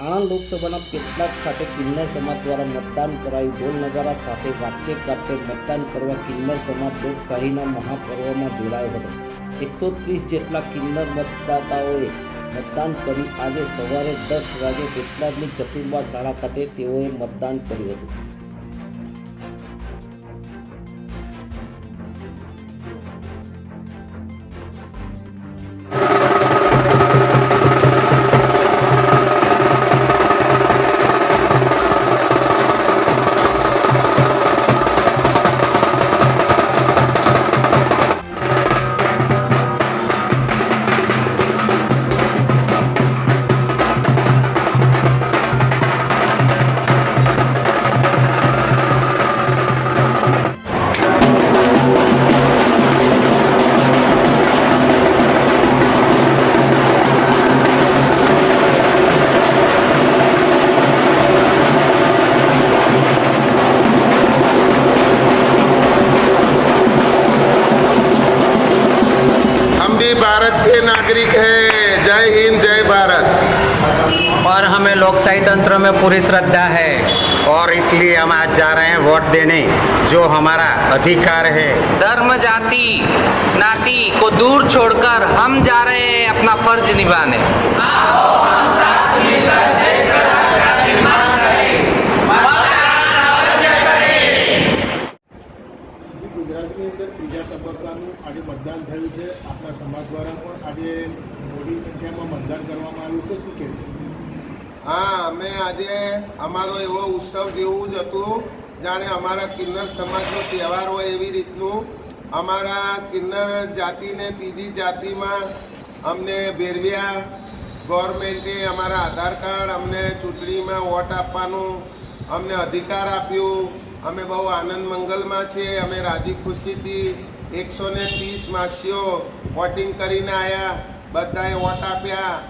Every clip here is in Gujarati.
આણંદ લોકસભાના કેટલાક ખાતે કિન્નર સમાજ દ્વારા મતદાન કરાયું. ઢોલ નગારા સાથે વાદ્ય કરતે મતદાન કરવા કિન્નર સમાજ લોકશાહીના મહાપર્વમાં જોડાયો હતો. એકસો ત્રીસ જેટલા કિન્નર મતદાતાઓએ મતદાન કરી આજે સવારે દસ વાગે પેટલાદની ચતુર્બા શાળા ખાતે તેઓએ મતદાન કર્યું હતું. भी भारत के नागरिक है। जय हिंद जय भारत। और हमें लोकशाही तंत्र में पूरी श्रद्धा है। और इसलिए हम आज जा रहे हैं वोट देने जो हमारा अधिकार है। धर्म जाति नाती को दूर छोड़कर हम जा रहे हैं अपना फ़र्ज़ निभाने। ત્રીજા તબક્કાનું આજે મતદાન થયું છે. આપણા સમાજ દ્વારા પણ આજે મોટી સંખ્યામાં મતદાન કરવામાં આવ્યું છે. શું કહેવું? હા, અમે આજે અમારો એવો ઉત્સવ જેવું જ હતું, જાણે અમારા કિન્નર સમાજનો તહેવાર હોય એવી રીતનું. અમારા કિન્નર જાતિને ત્રીજી જાતિમાં અમને ભેરવ્યા. ગવર્મેન્ટે અમારા આધાર કાર્ડ અમને ચૂંટણીમાં વોટ આપવાનું અમને અધિકાર આપ્યું. અમે બહુ આનંદ મંગલમાં છે. અમે રાજી ખુશીથી એકસો ને ત્રીસ માસીઓ વોટિંગ કરીને આવ્યા બધાએ વોટ આપ્યા.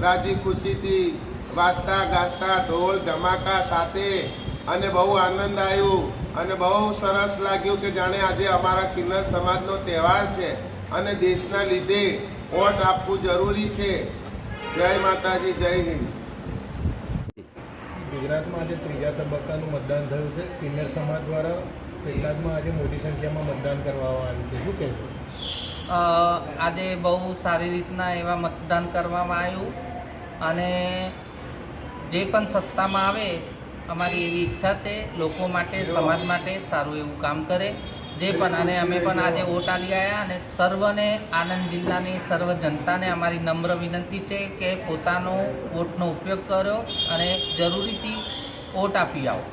રાજી ખુશીથી વાસતા ગાસતા ઢોલ ધમાકા સાથે અને બહુ આનંદ આવ્યો. અને બહુ સરસ લાગ્યું કે જાણે આજે અમારા કિન્નર સમાજનો તહેવાર છે અને દેશના લીધે વોટ આપવું જરૂરી છે. જય માતાજી, જય હિન્દ. ગુજરાતમાં આજે ત્રીજા તબક્કાનું મતદાન થયું છે. કિન્નર સમાજ દ્વારા પેટલાદમાં આજે મોટી સંખ્યામાં મતદાન કરવામાં આવ્યું છે. શું કહેવું આજે બહુ સારી રીતના એવા મતદાન કરવામાં આવ્યું અને જે પણ સત્તામાં આવે અમારી એવી ઈચ્છા છે લોકો માટે સમાજ માટે સારું એવું કામ કરે. જે પણ અને અમે પણ આજે વોટ આલી આવ્યા અને સર્વને, આણંદ જિલ્લાની સર્વ જનતાને અમારી નમ્ર વિનંતી છે કે પોતાનો વોટનો ઉપયોગ કર્યો અને જરૂરીથી વોટ આપી આવો.